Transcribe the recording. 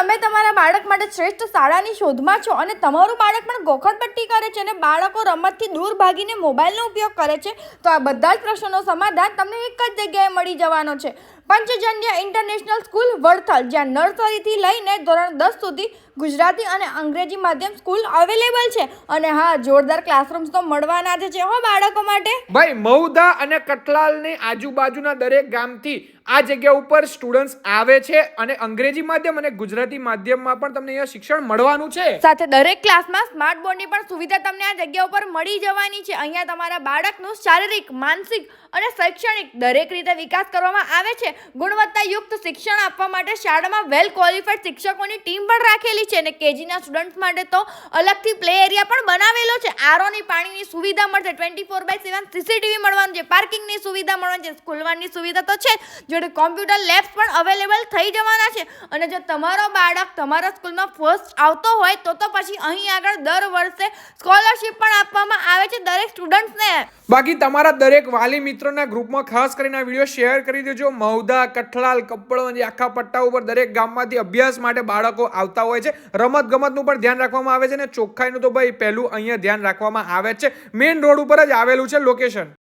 તમે તમારા બાળક માટે શ્રેષ્ઠ શાળાની શોધમાં છો અને તમારું બાળક પણ ગોખણપટ્ટી કરે છે અને બાળકો રમતથી દૂર ભાગીને મોબાઈલનો ઉપયોગ કરે છે, તો આ બધા જ પ્રશ્નોનો સમાધાન તમને એક જ જગ્યાએ મળી જવાનો છે. પંચજન્ય ઇન્ટરનેશનલ સ્કૂલ વડથલ જ્યાં નર્સરીથી લઈને ધોરણ દસ સુધી ગુજરાતી અને અંગ્રેજી માધ્યમ સ્કૂલ અવેલેબલ છે. અને હા જોરદાર ક્લાસરૂમ્સ તો મળવાના જ છે હો બાળકો માટે. ભાઈ મહુધા અને કઠલાલની આજુબાજુના દરેક ગામથી આ જગ્યા ઉપર સ્ટુડન્ટ્સ આવે છે અને અંગ્રેજી માધ્યમ અને ગુજરાતી માધ્યમમાં પણ તમને અહીંયા શિક્ષણ મળવાનું છે. સાથે દરેક ક્લાસમાં સ્માર્ટ બોર્ડની પણ સુવિધા તમને આ જગ્યા ઉપર મળી જવાની છે. અહીંયા તમારા બાળકનું શારીરિક માનસિક અને શૈક્ષણિક દરેક રીતે વિકાસ કરવામાં આવે છે. ગુણવત્તાયુક્ત શિક્ષણ આપવા માટે શાળામાં વેલ ક્વોલિફાઈડ શિક્ષકોની ટીમ પણ રાખેલી છે અને કેજીના સ્ટુડન્ટ્સ માટે તો અલગથી પ્લે એરિયા પણ બનાવેલો છે. આરોની પાણીની સુવિધા મળશે. Twenty four by seven CCTV મળવાનું છે. પાર્કિંગની સુવિધા મળવાની છે. સ્કૂલવાની સુવિધા તો છે. જોડે કોમ્પ્યુટર લેબ્સ પણ અવેલેબલ થઈ જવાના છે. અને જો તમારો બાળક તમારા સ્કૂલમાં ફર્સ્ટ આવતો હોય તો તો પછી અહીં આગળ દર વર્ષે સ્કોલરશિપ પણ આપવામાં આવે છે દરેક સ્ટુડન્ટ્સને બાકી તમારા દરેક વાલી મિત્રોના ગ્રુપમાં ખાસ કરીને આ વીડિયો શેર કરી દેજો. મહુધા કઠલાલ કપડવંજ આખા પટ્ટા ઉપર દરેક ગામમાંથી અભ્યાસ માટે બાળકો આવતા હોય છે. રમત ગમતનું પણ ધ્યાન રાખવામાં આવે છે અને ચોખ્ખાઈનું તો ભાઈ પહેલું અહીંયા ધ્યાન રાખવામાં આવે છે. મેઇન રોડ ઉપર જ આવેલું છે લોકેશન